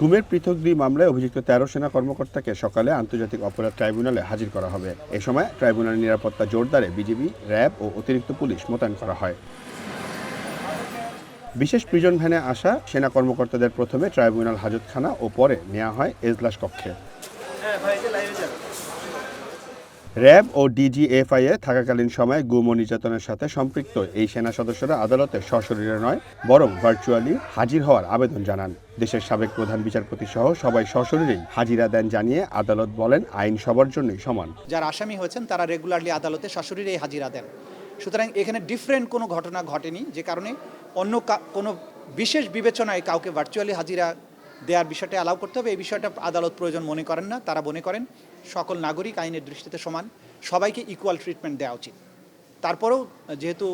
গুমের পৃথক দুই মামলায় অভিযুক্ত তেরো সেনা কর্মকর্তাকে সকালে আন্তর্জাতিক অপরাধ ট্রাইব্যুনালে হাজির করা হবে। এ সময় ট্রাইব্যুনালের নিরাপত্তা জোরদারে বিজিবি, র্যাব ও অতিরিক্ত পুলিশ মোতায়েন করা হয়। বিশেষ প্রিজন ভ্যানে আসা সেনা কর্মকর্তাদের প্রথমে ট্রাইব্যুনাল হাজতখানা ও পরে নেওয়া হয় এজলাস কক্ষে। র্যাব ও ডিজিএফআই এ থাকাকালীন সময়ে গুম ও নির্যাতনের সাথে সম্পৃক্ত এই সেনা সদস্যরা আদালতে সশরীরে নয়, বরং ভার্চুয়ালি হাজির হওয়ার আবেদন জানান। দেশের সাবেক প্রধান বিচারপতি সহ সবাই সশরীরেই হাজিরা দেন জানিয়ে আদালত বলেন আইন সবার জন্যই সমান। যারা আসামি হয়েছেন, তারা রেগুলারলি আদালতে সশরীরে হাজিরা দেন। সুতরাং এখানে ডিফারেন্ট কোনো ঘটনা ঘটেনি, যে কারণে অন্য কোনো বিশেষ বিবেচনায় কাউকে ভার্চুয়ালি হাজিরা দেওয়ার বিষয়টা অ্যালাউ করতে হবে। এই বিষয়টা আদালত প্রয়োজন মনে করেন না, তারা মনে করেন সকল নাগরিক আইনের দৃষ্টিতে সমান সবাইকে ইকুয়াল ট্রিটমেন্ট দেওয়া উচিত। তারপরেও যেহেতু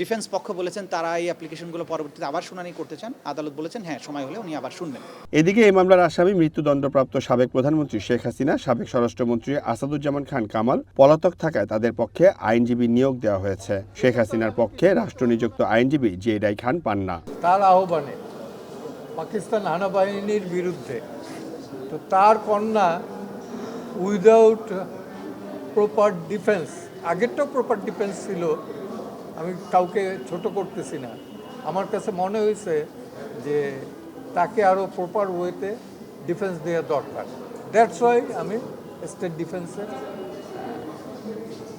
ডিফেন্স পক্ষ বলেছেন তারা এই অ্যাপ্লিকেশনগুলো পরবর্তীতে আবার শুনানি করতে চান আদালত বলেছেন হ্যাঁ সময় হলে উনি আবার শুনবেন। এদিকে এই মামলার আসামি মৃত্যুদণ্ডপ্রাপ্ত সাবেক প্রধানমন্ত্রী শেখ হাসিনা সাবেক স্বরাষ্ট্রমন্ত্রী আসাদুজ্জামান খান কামাল পলাতক থাকায় তাদের পক্ষে আইনজীবী নিয়োগ দেওয়া হয়েছে। শেখ হাসিনার পক্ষে রাষ্ট্রনিযুক্ত আইনজীবী জেডাই খান পান্না। তার আহ্বানে পাকিস্তান আনাবাহিনীর বিরুদ্ধে তো তার কন্যা উইদাউট প্রপার ডিফেন্স আগেরটাও প্রপার ডিফেন্স ছিল, আমি কাউকে ছোট করতেছি না। আমার কাছে মনে হয়েছে যে তাকে আরও প্রপার ওয়েতে ডিফেন্স দেওয়া দরকার। দ্যাটস ওয়াই আমি স্টেট ডিফেন্সে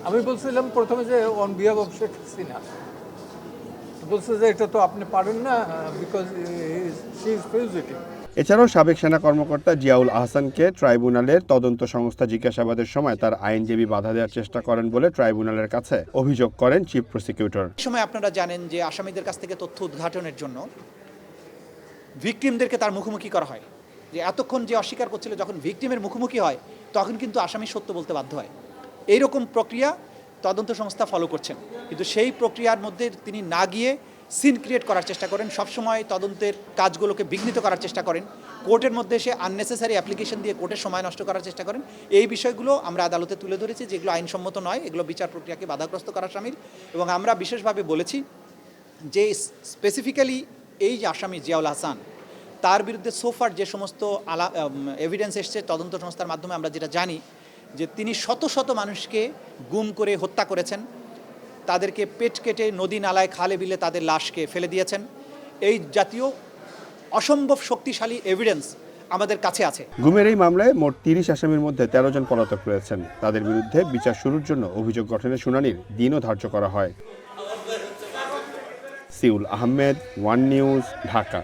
আমি বলছিলাম প্রথমে যে on behalf of Sheikh Hasina বলছে যে এটা তো আপনি পারেন না বিকজ শি ইজ ফিউজিটিভ এছাড়াও সাবেক সেনা কর্মকর্তা জিয়াউল আহসানকে ট্রাইব্যুনালের তদন্ত সংস্থা জিজ্ঞাসাবাদের সময় তার আইনজীবী বাধা দেওয়ার চেষ্টা করেন বলে ট্রাইব্যুনালের কাছে অভিযোগ করেন চিফ প্রসিকিউটর। সময় আপনারা জানেন যে আসামিদের কাছ থেকে তথ্য উদ্ঘাটনের জন্য ভিকটিমদেরকে তার মুখোমুখি করা হয়। যে এতক্ষণ যে অস্বীকার করছিল যখন ভিকটিমের মুখোমুখি হয়, তখন কিন্তু আসামি সত্য বলতে বাধ্য হয়। এইরকম প্রক্রিয়া তদন্ত সংস্থা ফলো করছেন। কিন্তু সেই প্রক্রিয়ার মধ্যে তিনি না গিয়ে সিন ক্রিয়েট করার চেষ্টা করেন, সবসময় তদন্তের কাজগুলোকে বিঘ্নিত করার চেষ্টা করেন। কোর্টের মধ্যে এসে আননেসেসারি অ্যাপ্লিকেশন দিয়ে কোর্টের সময় নষ্ট করার চেষ্টা করেন। এই বিষয়গুলো আমরা আদালতে তুলে ধরেছি, যেগুলো আইনসম্মত নয়, এগুলো বিচার প্রক্রিয়াকে বাধাগ্রস্ত করার সামিল। এবং আমরা বিশেষভাবে বলেছি যে স্পেসিফিক্যালি এই যে আসামি জিয়াউল হাসান, তার বিরুদ্ধে সোফার যে সমস্ত আলা এভিডেন্স এসছে তদন্ত সংস্থার মাধ্যমে আমরা যেটা জানি, যে তিনি শত শত মানুষকে গুম করে হত্যা করেছেন। তাদেরকে পেট কেটে নদী নালায় খালে বিলে তাদের লাশকে ফেলে দিয়েছেন। এই জাতীয় অসম্ভব শক্তিশালী এভিডেন্স আমাদের কাছে আছে। গুমের এই মামলায় মোট তিরিশ আসামির মধ্যে তেরো জন পলাতক রয়েছেন। তাদের বিরুদ্ধে বিচার শুরুর জন্য অভিযোগ গঠনের শুনানির দিনও ধার্য করা হয়। Siul Ahmed, one news, Dhaka.